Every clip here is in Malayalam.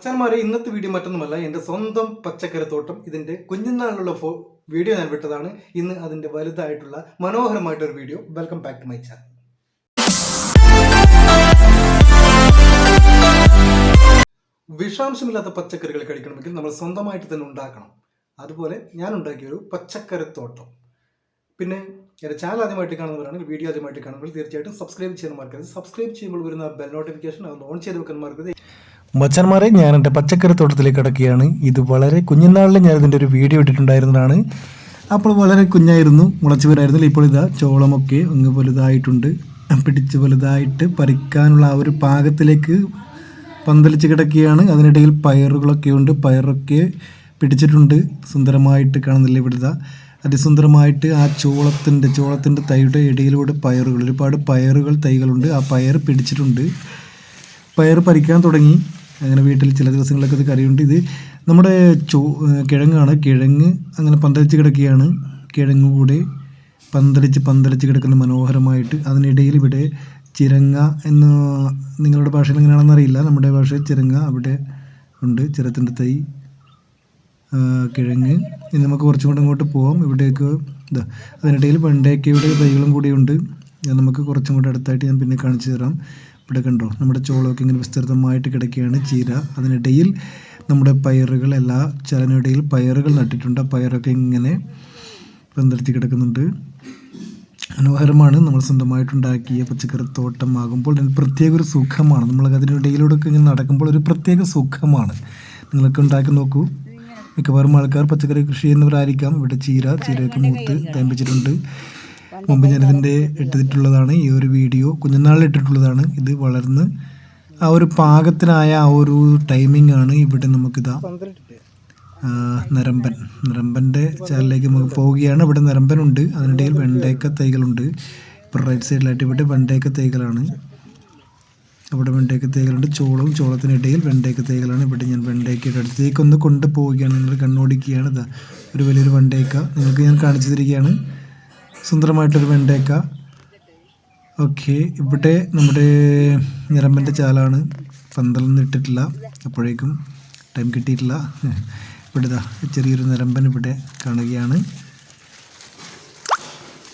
മച്ചാന്മാരെ ഇന്നത്തെ വീഡിയോ മറ്റൊന്നുമല്ല എന്റെ സ്വന്തം പച്ചക്കറിത്തോട്ടം. ഇതിന്റെ കുഞ്ഞുനാളിലുള്ള ഫോ വീഡിയോ ഞാൻ വിട്ടതാണ്. ഇന്ന് അതിന്റെ വലുതായിട്ടുള്ള മനോഹരമായിട്ടൊരു video welcome back to my channel വിഷാംശമില്ലാത്ത പച്ചക്കറികൾ കഴിക്കണമെങ്കിൽ നമ്മൾ സ്വന്തമായിട്ട് തന്നെ ഉണ്ടാക്കണം. അതുപോലെ ഞാൻ ഉണ്ടാക്കിയൊരു പച്ചക്കറിത്തോട്ടം. പിന്നെ എന്റെ ചാനൽ ആദ്യമായിട്ട് കാണുന്നവരാണെങ്കിൽ വീഡിയോ ആദ്യമായിട്ട് കാണുമ്പോൾ തീർച്ചയായിട്ടും സബ്സ്ക്രൈബ് ചെയ്യാൻ മറക്കരുത് സബ്സ്ക്രൈബ് ചെയ്യുമ്പോൾ വരുന്ന ബെൽ നോട്ടിഫിക്കേഷൻ അത് ഓൺ ചെയ്ത് വെക്കാൻ മറക്കരുത് മച്ചന്മാരെ ഞാൻ എന്റെ പച്ചക്കറി തോട്ടത്തിലേക്ക് കിടക്കുകയാണ്. ഇത് വളരെ കുഞ്ഞുനാളിൽ ഞാൻ ഇതിന്റെ ഒരു വീഡിയോ ഇട്ടിട്ടുണ്ടായിരുന്നതാണ്. അപ്പോൾ വളരെ കുഞ്ഞായിരുന്നു മുളച്ചു വരായിരുന്നില്ല ഇപ്പോൾ ഇതാ ചോളമൊക്കെ അങ്ങ് വലുതായിട്ടുണ്ട്. പിടിച്ച് വലുതായിട്ട് പറിക്കാനുള്ള ആ ഒരു പാകത്തിലേക്ക് പന്തലിച്ച് കിടക്കുകയാണ്. അതിനിടയിൽ പയറുകളൊക്കെ ഉണ്ട്. പയറൊക്കെ പിടിച്ചിട്ടുണ്ട്. സുന്ദരമായിട്ട് കാണുന്നില്ല ഇവിടുത്തെ. അതിസുന്ദരമായിട്ട് ആ ചോളത്തിന്റെ ചോളത്തിന്റെ തൈയുടെ ഇടയിലൂടെ പയറുകൾ ഒരുപാട് പയറുകൾ തൈകളുണ്ട്. ആ പയർ പിടിച്ചിട്ടുണ്ട്. പയർ പറിക്കാൻ തുടങ്ങി. അങ്ങനെ വീട്ടിൽ ചില ദിവസങ്ങളിലൊക്കെ ഇത് കറിയുണ്ട്. ഇത് നമ്മുടെ ചോ കിഴങ്ങാണ്. കിഴങ്ങ് അങ്ങനെ പന്തലിച്ച് കിടക്കുകയാണ്. കിഴങ്ങ് കൂടെ പന്തലിച്ച് പന്തലിച്ച് കിടക്കുന്ന മനോഹരമായിട്ട് അതിനിടയിൽ ഇവിടെ ചിരങ്ങ എന്ന് നിങ്ങളുടെ ഭാഷയിൽ എങ്ങനെയാണെന്ന് അറിയില്ല. നമ്മുടെ ഭാഷയിൽ ചിരങ്ങ അവിടെ ഉണ്ട്. ചിരത്തിന്റെ തൈ കിഴങ്ങ്. ഇനി നമുക്ക് കുറച്ചും കൂടെ അങ്ങോട്ട് പോവാം. ഇവിടേക്ക് ഇതാ അതിനിടയിൽ വെണ്ടയ്ക്കയുടെ തൈകളും കൂടിയുണ്ട്. അത് നമുക്ക് കുറച്ചും കൂടെ അടുത്തായിട്ട് ഞാൻ പിന്നെ കാണിച്ചു തരാം. ഇവിടെ കണ്ടോ നമ്മുടെ ചോളമൊക്കെ ഇങ്ങനെ വിസ്തൃതമായിട്ട് കിടക്കുകയാണ് ചീര. അതിനിടയിൽ നമ്മുടെ പയറുകൾ എല്ലാ ചലനിടയിൽ പയറുകൾ നട്ടിട്ടുണ്ട്. ആ പയറൊക്കെ ഇങ്ങനെ പന്തലത്തി കിടക്കുന്നുണ്ട്. മനോഹരമാണ്. നമ്മൾ സ്വന്തമായിട്ടുണ്ടാക്കിയ പച്ചക്കറി തോട്ടം ആകുമ്പോൾ ഇതിന് പ്രത്യേക ഒരു സുഖമാണ്. നമ്മൾ അതിനിടയിലൂടെ ഒക്കെ ഇങ്ങനെ നടക്കുമ്പോൾ ഒരു പ്രത്യേക സുഖമാണ്. നിങ്ങളൊക്കെ ഉണ്ടാക്കി നോക്കൂ. മിക്കവാറും ആൾക്കാർ പച്ചക്കറി കൃഷി ചെയ്യുന്നവരായിരിക്കാം. ഇവിടെ ചീര ചീരയൊക്കെ മൂത്ത് തേമ്പിച്ചിട്ടുണ്ട്. മുമ്പ് ഞാനിതിന്റെ ഇട്ടിട്ടുള്ളതാണ് ഈ ഒരു വീഡിയോ കുഞ്ഞുനാളിൽ ഇട്ടിട്ടുള്ളതാണ്. ഇത് വളർന്ന് ആ ഒരു പാകത്തിനായ ആ ഒരു ടൈമിംഗ് ആണ് ഇവിടെ നമുക്കിതാ നരമ്പൻ. നരമ്പന്റെ ചാലിലേക്ക് നമുക്ക് പോവുകയാണ്. ഇവിടെ നരമ്പനുണ്ട് അതിനിടയിൽ വെണ്ടയ്ക്ക തൈകളുണ്ട്. ഇപ്പോൾ റൈറ്റ് സൈഡിലായിട്ട് ഇവിടെ വെണ്ടയ്ക്ക തൈകളാണ്. അവിടെ വെണ്ടയ്ക്ക തൈകളുണ്ട് ചോളവും ചോളത്തിനിടയിൽ വെണ്ടയ്ക്ക തൈകളാണ്. ഇവിടെ ഞാൻ വെണ്ടയ്ക്കയുടെ അടുത്തേക്കൊന്ന് കൊണ്ടുപോവുകയാണ്. നിങ്ങൾ കണ്ണോടിക്കുകയാണ്. ഇതാ ഒരു വലിയൊരു വെണ്ടയ്ക്ക നിങ്ങൾക്ക് ഞാൻ കാണിച്ചു തരികയാണ്. സുന്ദരമായിട്ടൊരു വെണ്ടയ്ക്ക ഓക്കെ ഇവിടെ നമ്മുടെ ഞരമ്പന്റെ ചാലാണ് പന്തലൊന്നും ഇട്ടിട്ടില്ല. അപ്പോഴേക്കും ടൈം കിട്ടിയിട്ടില്ല. ഇവിടെ ഇതാ ചെറിയൊരു നരമ്പൻ ഇവിടെ കാണുകയാണ്.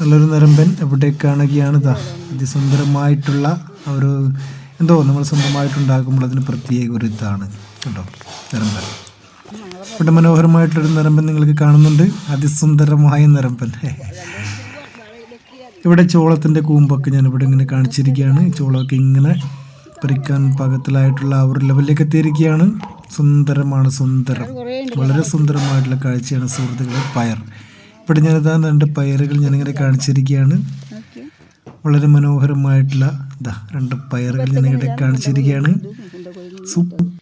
നല്ലൊരു നരമ്പൻ ഇവിടെ കാണുകയാണ് ഇതാ അതിസുന്ദരമായിട്ടുള്ള ഒരു എന്തോ നമ്മൾ സ്വന്തമായിട്ടുണ്ടാക്കുമ്പോൾ അതിന് പ്രത്യേക ഒരു ഇതാണ് കേട്ടോ നരമ്പൻ. ഇവിടെ മനോഹരമായിട്ടൊരു നരമ്പൻ നിങ്ങൾക്ക് കാണുന്നുണ്ട്. അതിസുന്ദരമായ നരമ്പൻ. ഇവിടെ ചോളത്തിന്റെ കൂമ്പൊക്കെ ഞാൻ ഇവിടെ ഇങ്ങനെ കാണിച്ചിരിക്കുകയാണ്. ചോളമൊക്കെ ഇങ്ങനെ പറിക്കാൻ പാകത്തിലായിട്ടുള്ള ആ ഒരു ലെവലിലേക്ക് എത്തിയിരിക്കുകയാണ്. സുന്ദരമാണ് സുന്ദരം. വളരെ സുന്ദരമായിട്ടുള്ള കാഴ്ചയാണ് സുഹൃത്തുക്കളെ പയർ. ഇവിടെ ഞാനിതാ രണ്ട് പയറുകൾ ഞാനിങ്ങനെ കാണിച്ചിരിക്കുകയാണ്. വളരെ മനോഹരമായിട്ടുള്ള ഇതാ രണ്ട് പയറുകൾ ഞാനിങ്ങനെ കാണിച്ചിരിക്കുകയാണ്. സൂപ്പർ